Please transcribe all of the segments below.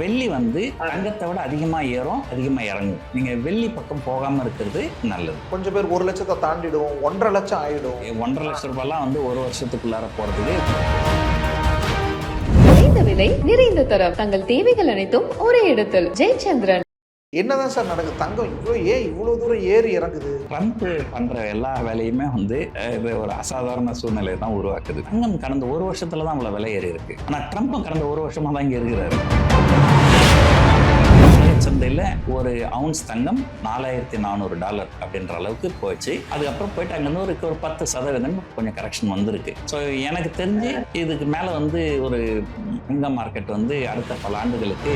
வெள்ளி வந்து தங்கத்தை விட அதிகமா ஏறும் அதிகமா இறங்கும். நீங்க வெள்ளி பக்கம் போகாம இருக்கிறது நல்லது. கொஞ்சம் பேர் ஒரு லட்சத்தை தாண்டிடும் ஒன்றரை லட்சம் ஆயிடும். ஒன்றரை லட்சம் ரூபாய்லாம் வந்து ஒரு வருஷத்துக்குள்ளார போறதுக்கு குறைந்த விலை நிறைந்த தரம். தங்கள் தேவைகள் அனைத்தும் ஒரே இடத்தில். ஜெயச்சந்திரன். என்னதான் சார் நடக்குது? தங்கம் இவ்வளோ ஏன் இவ்வளோ தூரம் ஏறி இறங்குது? ட்ரம்ப் பண்ணுற எல்லா வேலையுமே வந்து இது ஒரு அசாதாரண சூழ்நிலையை தான் உருவாக்குது. தங்கம் கடந்த ஒரு வருஷத்துல தான் அவ்வளோ விலை ஏறி இருக்கு ஆனால் ட்ரம்ப்பும் கடந்த ஒரு வருஷமாக தான் இங்கே இருக்கிறாரு. சந்தையில் ஒரு அவுன்ஸ் தங்கம் நாலாயிரத்தி நானூறு டாலர் அப்படின்ற அளவுக்கு போச்சு. அதுக்கப்புறம் போயிட்டு அங்கேருந்து ஒரு ஒரு பத்து சதவீதம் கொஞ்சம் கரெக்ஷன் வந்திருக்கு. ஸோ எனக்கு தெரிஞ்சு இதுக்கு மேலே வந்து ஒரு தங்க மார்க்கெட் வந்து அடுத்த பல ஆண்டுகளுக்கு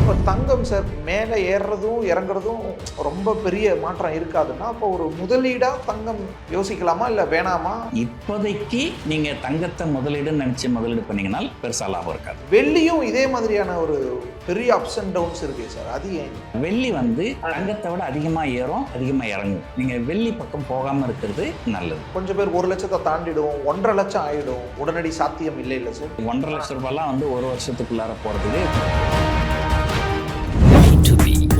அப்போ தங்கம் சார் மேலே ஏறுறதும் இறங்குறதும் ரொம்ப பெரிய மாற்றம் இருக்காதுன்னா அப்போ ஒரு முதலீடாக தங்கம் யோசிக்கலாமா இல்லை வேணாமா? இப்போதைக்கு நீங்க தங்கத்தை முதலீடுன்னு நினைச்சு முதலீடு பண்ணீங்கன்னா பெருசா லாபம் இருக்காது. வெள்ளியும் இதே மாதிரியான ஒரு பெரிய அப்ஸ் அண்ட் டவுன்ஸ் இருக்கு சார். அது ஏன்? வெள்ளி வந்து தங்கத்தை விட அதிகமா ஏறும் அதிகமா இறங்கும். நீங்க வெள்ளி பக்கம் போகாம இருக்கிறது நல்லது. கொஞ்சம் பேர் ஒரு லட்சத்தை தாண்டிடும் ஒன்றரை லட்சம் ஆயிடும். உடனடி சாத்தியம் இல்லை இல்லை சார். ஒன்றரை லட்சம் ரூபாய்லாம் வந்து ஒரு வருஷத்துக்குள்ளார போறதுக்கு டு பி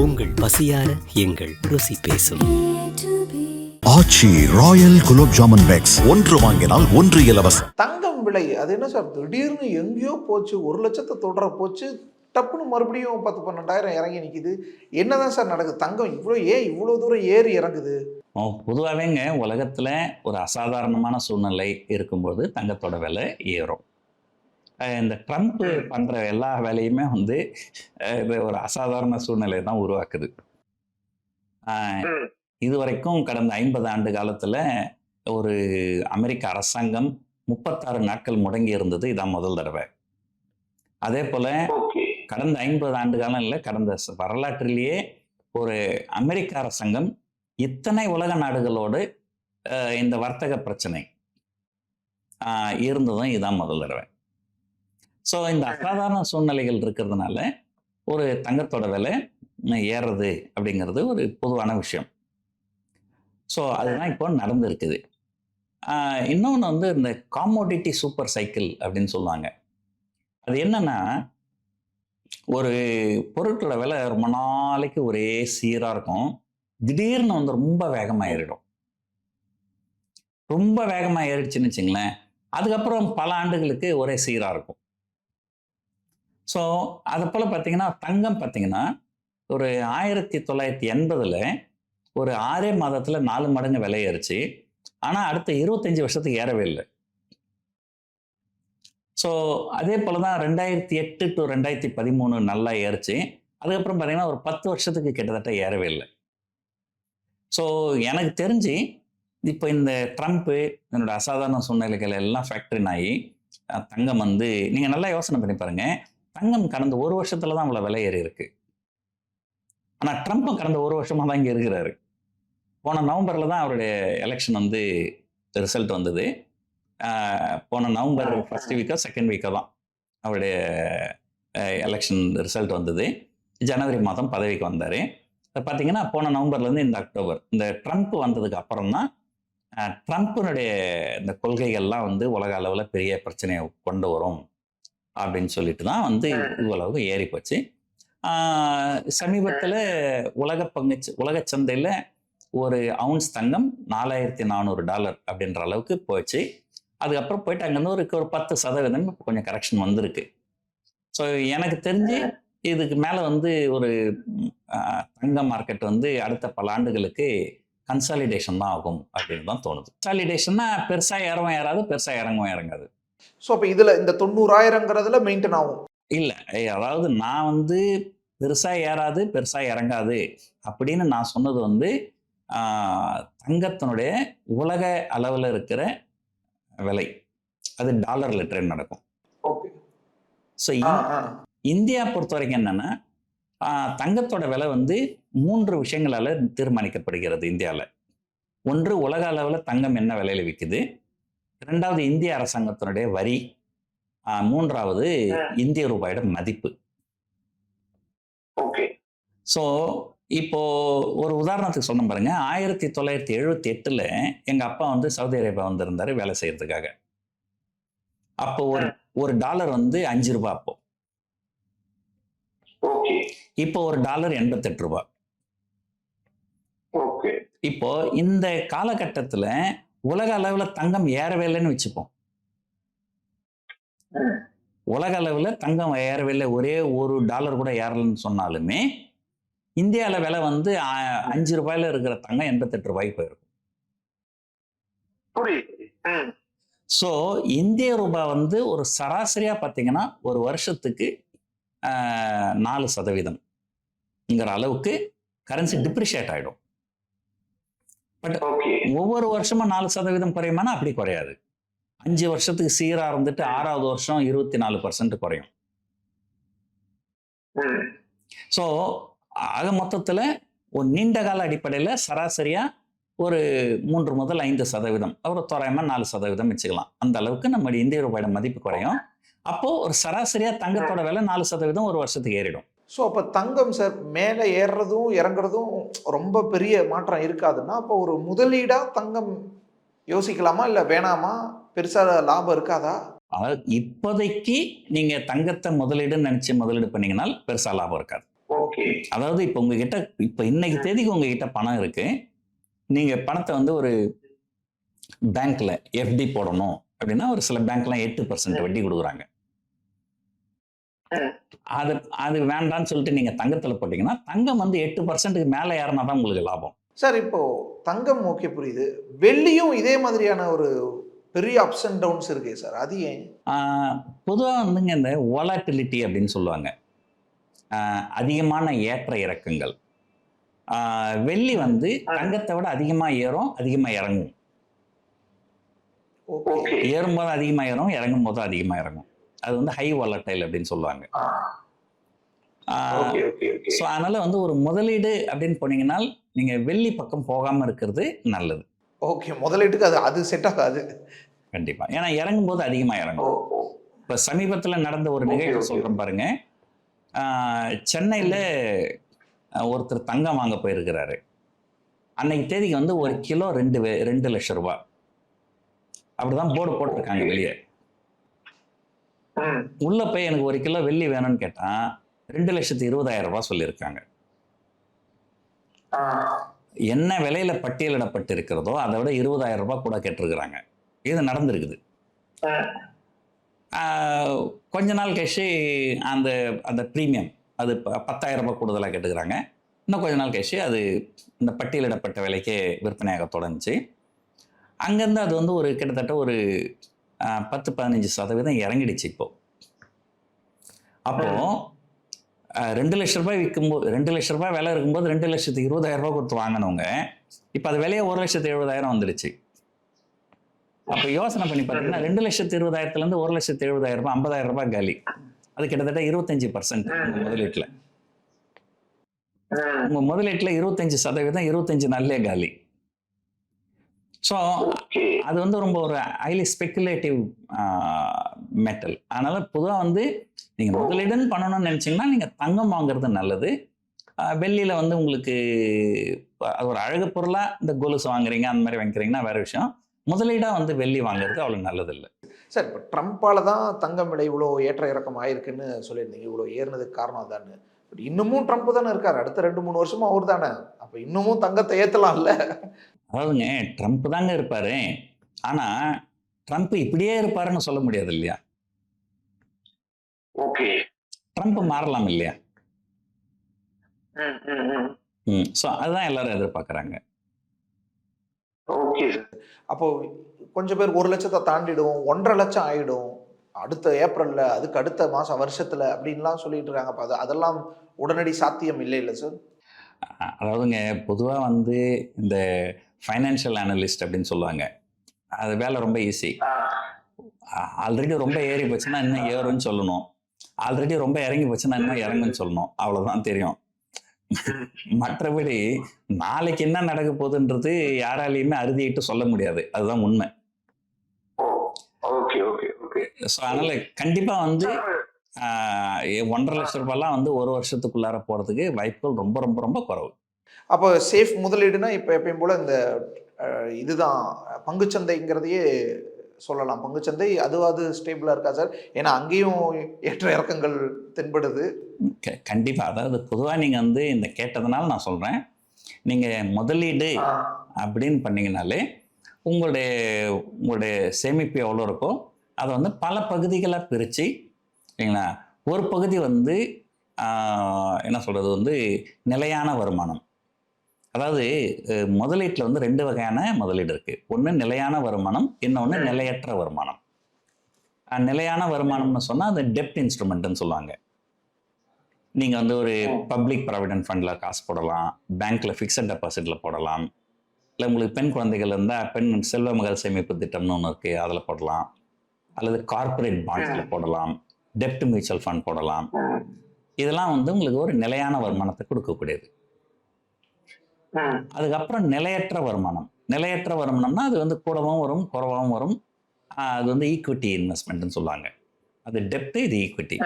உங்கள் பசியார எங்கள் ருசி பேசும். Aachi royal gulab jamun packs. ஒன்று வாங்கினால் ஒன்று இலவசம். தங்கம் விலை அது என்ன சார் திடீர்னு எங்கேயோ போச்சு ஒரு லட்சத்தை தொடர போச்சு டப்புன்னு மறுபடியும் பத்து பன்னெண்டாயிரம் இறங்கி நிற்கிது என்னதான் சார் நடக்குது? தங்கம் இவ்வளோ ஏன் இவ்வளோ தூரம் ஏறி இறங்குது? பொதுவாகவேங்க உலகத்துல ஒரு அசாதாரணமான சூழ்நிலை இருக்கும்போது தங்கத்தோட விலை ஏறும். இந்த ட்ரம்ப் பண்ற எல்லா வேலையுமே வந்து இது ஒரு அசாதாரண சூழ்நிலை தான் உருவாக்குது. அஹ் இதுவரைக்கும் கடந்த ஐம்பது ஆண்டு காலத்துல ஒரு அமெரிக்க அரசாங்கம் முப்பத்தாறு நாட்கள் முடங்கி இருந்தது இதான் முதல் தடவை. அதே போல கடந்த ஐம்பது ஆண்டு காலம் இல்லை கடந்த வரலாற்றிலேயே ஒரு அமெரிக்க அரசாங்கம் இத்தனை உலக நாடுகளோடு இந்த வர்த்தக பிரச்சனை இருந்ததும் இதான் முதல் தடவை. ஸோ இந்த அசாதாரண சூழ்நிலைகள் இருக்கிறதுனால ஒரு தங்கத்தோட விலை ஏறுறது அப்படிங்கிறது ஒரு பொதுவான விஷயம். ஸோ அதுதான் இப்போ நடந்திருக்குது. இன்னொன்று வந்து இந்த காமோடிட்டி சூப்பர் சைக்கிள் அப்படின்னு சொல்லுவாங்க. அது என்னன்னா ஒரு பொருட்களோட விலை ரொம்ப நாளைக்கு ஒரே சீராக இருக்கும். திடீர்னு வந்து ரொம்ப வேகமாக ஏறிடும். ரொம்ப வேகமாக ஏறிடுச்சுன்னு வச்சுங்களேன். அதுக்கப்புறம் பல ஆண்டுகளுக்கு ஒரே சீராக இருக்கும். ஸோ அதை போல் பார்த்தீங்கன்னா தங்கம் பார்த்தீங்கன்னா ஒரு ஆயிரத்தி தொள்ளாயிரத்தி எண்பதில் ஒரு ஆறே மாதத்தில் நாலு மடங்கு விலையேறிச்சு. ஆனால் அடுத்த இருபத்தஞ்சி வருஷத்துக்கு ஏறவே இல்லை. ஸோ அதே போல் தான் ரெண்டாயிரத்தி எட்டு டு ரெண்டாயிரத்தி பதிமூணு நல்லா ஏறிச்சு. அதுக்கப்புறம் பார்த்தீங்கன்னா ஒரு பத்து வருஷத்துக்கு கிட்டத்தட்ட ஏறவே இல்லை. ஸோ எனக்கு தெரிஞ்சு இப்போ இந்த ட்ரம்ப்பு என்னோட அசாதாரண சூழ்நிலைகள் எல்லாம் ஃபேக்டரின் ஆகி தங்கம் வந்து நீங்கள் நல்லா யோசனை பண்ணி பாருங்கள் தங்கம் கடந்த ஒரு வருஷத்துல தான் அவ்வளோ விலை ஏறி இருக்கு ஆனால் ட்ரம்ப்பும் கடந்த ஒரு வருஷமாக தான் இங்கே இருக்கிறாரு. போன நவம்பரில் தான் அவருடைய எலெக்ஷன் வந்து ரிசல்ட் வந்தது. போன நவம்பர் ஃபர்ஸ்ட் வீக்கோ செகண்ட் வீக்கோ தான் அவருடைய எலெக்ஷன் ரிசல்ட் வந்தது. ஜனவரி மாதம் பதவிக்கு வந்தார். பார்த்தீங்கன்னா போன நவம்பர்லேருந்து இந்த அக்டோபர் இந்த ட்ரம்ப் வந்ததுக்கு அப்புறம் தான் ட்ரம்ப்பினுடைய இந்த கொள்கைகள்லாம் வந்து உலக அளவில் பெரிய பிரச்சனையை கொண்டு வரும். அப்படின்னு சொல்லிட்டு தான் வந்து இவ்வளவு ஏறி போச்சு சமீபத்தில் உலக பங்கு உலக சந்தையில் ஒரு அவுன்ஸ் தங்கம் நாலாயிரத்தி நானூறு டாலர் அப்படின்ற அளவுக்கு போச்சு. அதுக்கப்புறம் போயிட்டு அங்கேருந்து ஒரு ஒரு பத்து சதவீதம் கொஞ்சம் கரெக்ஷன் வந்திருக்கு. ஸோ எனக்கு தெரிஞ்சு இதுக்கு மேலே வந்து ஒரு தங்க மார்க்கெட் வந்து அடுத்த பல ஆண்டுகளுக்கு கன்சாலிடேஷன் தான் ஆகும் அப்படின்னு தான் தோணுது. கன்சாலிடேஷன்னா பெருசாக ஏறவும் ஏறாது பெருசாக இறங்கவும் இறங்காது. ஸோ அப்போ இதில் இந்த தொண்ணூறாயிரங்கிறதுல மெயின்டைன் ஆகும். இல்லை அதாவது நான் வந்து பெருசாக ஏறாது பெருசாக இறங்காது அப்படின்னு நான் சொன்னது வந்து தங்கத்தினுடைய உலக அளவில் இருக்கிற விலை. அது டாலரில் ட்ரெண்ட் நடக்கும். ஓகே ஸோ இந்தியா பொறுத்த வரைக்கும் என்னன்னா தங்கத்தோட விலை வந்து மூன்று விஷயங்களால தீர்மானிக்கப்படுகிறது இந்தியாவில் ஒன்று உலக அளவில் தங்கம் என்ன விலையில விற்குது இரண்டாவது இந்திய அரசாங்கத்தினுடைய வரி மூன்றாவது இந்திய ரூபாயோட மதிப்பு. ஸோ இப்போ ஒரு உதாரணத்துக்கு சொன்ன பாருங்க. ஆயிரத்தி தொள்ளாயிரத்தி எழுபத்தி எட்டில் எங்கள் அப்பா வந்து சவுதி அரேபியா வந்திருந்தாரு வேலை செய்யறதுக்காக. அப்போ ஒரு ஒரு டாலர் வந்து அஞ்சு ரூபாய் அப்போ. இப்போ ஒரு டாலர் எண்பத்தெட்டு ரூபாய் இப்போ இந்த காலகட்டத்தில் உலக அளவில் தங்கம் ஏறவே இல்லைன்னு வச்சுப்போம். உலக அளவில் தங்கம் ஏறவே இல்லை ஒரே ஒரு டாலர் கூட ஏறலைன்னு சொன்னாலுமே இந்தியாவில் விலை வந்து அஞ்சு ரூபாயில இருக்கிற தங்கம் எண்பத்தெட்டு ரூபாய்க்கு போயிருக்கும். ஸோ இந்திய ரூபாய் வந்து ஒரு சராசரியாக பார்த்தீங்கன்னா ஒரு வருஷத்துக்கு நாலு சதவீதம்ங்கிற அளவுக்கு கரன்சி டிப்ரிஷியேட் ஆகிடும் ஓகே ஒவ்வொரு வருஷமும் நாலு சதவீதம் குறையுமானா? அப்படி குறையாது. அஞ்சு வருஷத்துக்கு சீரா இருந்துட்டு ஆறாவது வருஷம் இருபத்தி நாலு பர்சன்ட் குறையும் ஸோ ஆக மொத்தத்தில் ஒரு நீண்ட கால அடிப்படையில் சராசரியாக ஒரு மூன்று முதல் ஐந்து சதவீதம். ஒரு தோராயமாக நாலு சதவீதம் வச்சுக்கலாம். அந்த அளவுக்கு நம்ம இந்திய ரூபாயோட மதிப்பு குறையும். அப்போது ஒரு சராசரியாக தங்கத்தோட விலை நாலு சதவீதம் ஒரு வருஷத்துக்கு ஏறிடும். ஸோ அப்போ தங்கம் சார் மேலே ஏறுறதும் இறங்குறதும் ரொம்ப பெரிய மாற்றம் இருக்காதுன்னா அப்போ ஒரு முதலீடாக தங்கம் யோசிக்கலாமா? இல்லை வேணாமா? பெருசாக லாபம் இருக்காதா? அதாவது இப்போதைக்கு நீங்கள் தங்கத்தை முதலீடுன்னு நினச்சி முதலீடு பண்ணீங்கன்னா பெருசாக லாபம் இருக்காது. ஓகே அதாவது இப்போ உங்ககிட்ட இப்போ இன்னைக்கு தேதிக்கு உங்ககிட்ட பணம் இருக்கு. நீங்க பணத்தை வந்து ஒரு பேங்க்ல எஃப்டி போடணும். அப்படின்னா ஒரு சில பேங்க்லாம் எட்டு பர்சன்ட் வட்டி கொடுக்குறாங்க. அது அது வேண்டாம்னு சொல்லிட்டு நீங்க தங்கத்துல போட்டீங்கன்னா தங்கம் வந்து எட்டு பர்சன்ட்டுக்கு மேலே ஏறினா தான் உங்களுக்கு லாபம். சார் இப்போ தங்கம் ஓகே புரியுது. வெள்ளியும் இதே மாதிரியான ஒரு பெரிய அப்ஸ் அண்ட் டவுன்ஸ் இருக்கே சார். அது ஏன்? பொதுவாக வந்துங்க இந்த வாலாட்டிலிட்டி அப்படின்னு சொல்லுவாங்க. அதிகமான ஏற்ற இறக்கங்கள். வெள்ளி வந்து தங்கத்தை விட அதிகமாக ஏறும் அதிகமாக இறங்கும். ஏறும்போது அதிகமாக ஏறும் இறங்கும் போது அதிகமாக இறங்கும். அது வந்து ஹை வாலட்டைல் அப்படின்னு சொல்லுவாங்க. ஸோ அதனால வந்து ஒரு முதலீடு அப்படின்னு போனீங்கன்னா நீங்க வெள்ளி பக்கம் போகாம இருக்கிறது நல்லது. ஓகே முதலீட்டுக்கு அது அது செட் ஆகாது. கண்டிப்பா. ஏன்னா இறங்கும் போது அதிகமா இறங்கும். இப்போ சமீபத்துல நடந்த ஒரு நிகழ்வு. சொல்றேன் பாருங்க. சென்னையில ஒருத்தர் தங்கம் வாங்க போயிருக்கிறாரு. அன்னைக்கு தேதிக்கு வந்து ஒரு கிலோ ரெண்டு ரெண்டு லட்சம் ரூபாய் அப்படிதான் போர்டு போட்டிருக்காங்க வெளியே. உள்ள போய் எனக்கு ஒரு கிலோ வெள்ளி வேணும்னு கேட்டா ரெண்டு லட்சத்தி இருபதாயிரம் ரூபாய் சொல்லியிருக்காங்க. என்ன விலையில பட்டியலிடப்பட்டு இருக்கிறதோ அதை விட இருபதாயிரம் ரூபாய் கூட கேட்டிருக்கிறாங்க. இது நடந்திருக்குது. கொஞ்ச நாள் கழிச்சு அந்த அந்த ப்ரீமியம் அது பத்தாயிரம் ரூபாய் கூடுதலாக கேட்டுக்கிறாங்க. இன்னும் கொஞ்ச நாள் கழிச்சு அது இந்த பட்டியலிடப்பட்ட விலைக்கே விற்பனையாக தொடர்ந்துச்சு அங்கேருந்து அது வந்து ஒரு கிட்டத்தட்ட ஒரு பத்து பதினஞ்சு சதவீதம் இறங்கிடுச்சு இப்போ. அப்போ ரெண்டு லட்ச ரூபாய் விற்கும்போது ரெண்டு லட்ச ரூபாய் விலை இருக்கும்போது ரெண்டு லட்சத்து இருபதாயிரம் ரூபாய் கொடுத்து வாங்கினவங்க இப்போ அது விலையே ஒரு லட்சத்து எழுபதாயிரம் வந்துடுச்சு. அப்போ யோசனை பண்ணி பார்த்தீங்கன்னா ரெண்டு லட்சத்து இருபதாயிரத்துலேருந்து ஒரு லட்சத்து எழுபதாயிரம் ரூபாய் ஐம்பதாயிரம் ரூபாய் காலி. அது கிட்டத்தட்ட இருபத்தஞ்சு பர்சன்ட் முதலீட்டில். உங்கள் முதலீட்டில் இருபத்தஞ்சு சதவீதம் இருபத்தஞ்சு நாள்லயே காலி. ஸோ அது வந்து ரொம்ப ஒரு ஹைலி ஸ்பெக்குலேட்டிவ் மெட்டல் அதனால பொதுவாக வந்து நீங்கள் முதலீடுன்னு பண்ணணும்னு நினச்சிங்கன்னா நீங்கள் தங்கம் வாங்குறது நல்லது. வெள்ளியில வந்து உங்களுக்கு அது ஒரு அழகு பொருளாக இந்த கொலுசு வாங்குறீங்க அந்த மாதிரி வாங்கிக்கிறீங்கன்னா வேற விஷயம். முதலீடாக வந்து வெள்ளி வாங்குறது அவ்வளோ நல்லது இல்லை சார் இப்போ ட்ரம்ப்பால தான் தங்கம் விலை இவ்வளோ ஏற்ற இறக்கம் ஆயிருக்குன்னு சொல்லியிருந்தீங்க. இவ்வளோ ஏறினதுக்கு காரணம் அதான்னு. பட் இன்னமும் ட்ரம்ப் தானே இருக்கார். அடுத்த ரெண்டு மூணு வருஷமா அவர் தானே. அப்போ இன்னமும் தங்கத்தை ஏற்றலாம்ல அதாவதுங்க ட்ரம்ப் தாங்க இருப்பாரு. ஆனா ட்ரம்ப் இப்படியே இருப்பாருன்னு சொல்ல முடியாது இல்லையா? ஓகே. ட்ரம்ப் மாறலாம் இல்லையா? ம் ஸோ அதுதான் எல்லாரும் எதிர்பார்க்குறாங்க. ஓகே. சார் அப்போ கொஞ்சம் பேர் ஒரு லட்சத்தை தாண்டிடும் ஒன்றரை லட்சம் ஆயிடும். அடுத்த ஏப்ரல்ல அதுக்கு அடுத்த மாசம் வருஷத்துல அப்படின்லாம் சொல்லிட்டு இருக்காங்க. அது அதெல்லாம் உடனடி சாத்தியம் இல்லை இல்லை சார் அதாவதுங்க பொதுவாக வந்து இந்த ஃபைனான்ஷியல் அனலிஸ்ட் அப்படின்னு சொல்லுவாங்க. அது வேலை ரொம்ப ஈஸி ஆல்ரெடி ரொம்ப ஏறி போச்சுன்னா இன்னும் ஏறும்னு சொல்லணும். ஆல்ரெடி ரொம்ப இறங்கி போச்சுன்னா இன்னும் இறங்குன்னு சொல்லணும். அவ்வளோதான் தெரியும். மற்றபடி நாளைக்கு என்ன நடக்க போகுதுன்றது யாராலையுமே அறுதிட்டு சொல்ல முடியாது. அதுதான் உண்மை. ஸோ அதனால கண்டிப்பாக வந்து ஒன்றரை லட்ச ரூபாய்லாம் வந்து ஒரு வருஷத்துக்குள்ளார போகிறதுக்கு வாய்ப்புகள் ரொம்ப ரொம்ப ரொம்ப குறைவு. அப்போ சேஃப் முதலீடுனா இப்போ எப்பயும் போல இந்த இதுதான். பங்குச்சந்தைங்கிறதையே சொல்லலாம். பங்குச்சந்தை அதுவாது ஸ்டேபிளாக இருக்கா சார் ஏன்னா அங்கேயும் ஏற்ற இறக்கங்கள் தென்படுது. க- கண்டிப்பா. அதாவது பொதுவா நீங்க வந்து இந்த கேட்டதுனால நான் சொல்றேன். நீங்க முதலீடு அப்படின்னு பண்ணீங்கனாலே உங்களுடைய உங்களுடைய சேமிப்பு எவ்வளோ இருக்கோ அதை வந்து பல பகுதிகளாக பிரித்து சரிங்களா ஒரு பகுதி வந்து என்ன சொல்கிறது வந்து நிலையான வருமானம். அதாவது முதலீட்டில் வந்து ரெண்டு வகையான முதலீடு இருக்குது ஒன்று நிலையான வருமானம் இன்னொன்று நிலையற்ற வருமானம். நிலையான வருமானம்னு சொன்னால் அது டெப்ட் இன்ஸ்ட்ருமெண்ட்னு சொல்லுவாங்க. நீங்கள் வந்து ஒரு பப்ளிக் ப்ராவிடென்ட் ஃபண்டில் காசு போடலாம் பேங்க்கில் ஃபிக்ஸட் டெபாசிட்டில் போடலாம் இல்லை உங்களுக்கு பெண் குழந்தைகள் இருந்தால் பெண் செல்வ மகள் சேமிப்பு திட்டம்னு ஒன்று இருக்குது அதில் போடலாம். அல்லது கார்ப்பரேட் பாண்ட்ஸில் போடலாம் டெப்ட் மியூச்சுவல் ஃபண்ட் போடலாம். இதெல்லாம் வந்து உங்களுக்கு ஒரு நிலையான வருமானத்தை கொடுக்கக்கூடியது. அதுக்கப்புறம் நிலையற்ற வருமானம். நிலையற்ற வருமானம்னா அது வந்து கூடவும் வரும் குறவாகவும் வரும். அது வந்து ஈக்விட்டி இன்வெஸ்ட்மெண்ட்னு சொல்லுவாங்க. அது டெப்ட் இது ஈக்விட்டி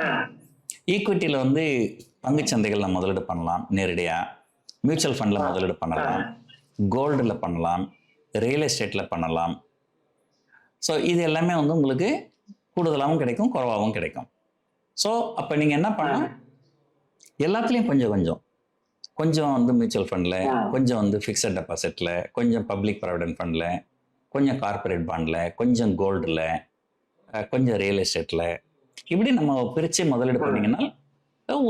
ஈக்விட்டியில் வந்து பங்குச்சந்தைகளில் முதலீடு பண்ணலாம் நேரடியாக மியூச்சுவல் ஃபண்டில் முதலீடு பண்ணலாம். கோல்டில் பண்ணலாம். ரியல் எஸ்டேட்டில் பண்ணலாம். ஸோ இது எல்லாமே வந்து உங்களுக்கு கூடுதலாகவும் கிடைக்கும் குறைவாகவும் கிடைக்கும். ஸோ அப்போ நீங்கள் என்ன பண்ணலாம்? எல்லாத்துலேயும் கொஞ்சம் கொஞ்சம். கொஞ்சம் வந்து மியூச்சுவல் ஃபண்டில் கொஞ்சம் வந்து ஃபிக்ஸட் டெபாசிட்டில் கொஞ்சம் பப்ளிக் ப்ராவிடென்ட் ஃபண்டில் கொஞ்சம் கார்ப்பரேட் பாண்டில் கொஞ்சம் கோல்டில் கொஞ்சம் ரியல் எஸ்டேட்டில் இப்படி நம்ம பிரித்து முதலீடு பண்ணிங்கன்னா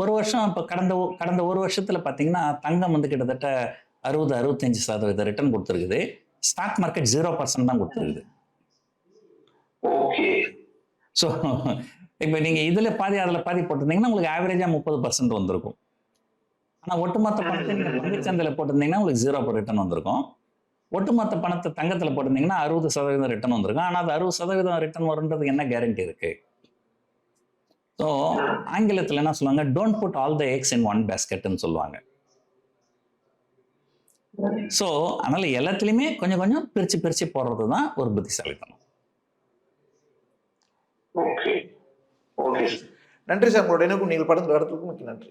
ஒரு வருஷம் இப்போ கடந்த கடந்த ஒரு வருஷத்தில் பார்த்தீங்கன்னா தங்கம் வந்து கிட்டத்தட்ட அறுபது அறுபத்தஞ்சு சதவீத ரிட்டர்ன் கொடுத்துருக்குது. ஸ்டாக் மார்க்கெட் ஜீரோ பர்சன்ட் தான் கொடுத்துருக்குது. ஓகே. ஸோ இப்போ நீங்கள் இதில் பாதி அதில் பாதி போட்டிருந்தீங்கன்னா உங்களுக்கு ஆவரேஜாக முப்பது பர்சன்ட் வந்திருக்கும். ஆனால் ஒட்டுமொத்த பணத்தை நீங்கள் பங்குச்சந்தையில் போட்டிருந்தீங்கன்னா உங்களுக்கு ஜீரோ ரிட்டர்ன் வந்திருக்கும். ஒட்டுமொத்த பணத்தை தங்கத்தில் போட்டிருந்தீங்கன்னா அறுபது சதவீதம் ரிட்டர்ன் வந்திருக்கும். ஆனால் அது அறுபது சதவீதம் ரிட்டர்ன் வருன்றதுக்கு என்ன கேரண்டி இருக்கு? ஸோ ஆங்கிலத்தில் என்ன சொல்லுவாங்க? Don't put all the eggs in one பேஸ்கெட்னு சொல்லுவாங்க. ஸோ அதனால் எல்லாத்துலேயுமே கொஞ்சம் கொஞ்சம் பிரித்து பிரித்து போடுறது தான் ஒரு புத்திசாலித்தனம். ஓகே ஓகே நன்றி சார். உங்களோட எனக்கும் நீங்கள் படங்கள் கருத்துக்கும் மிக்க நன்றி.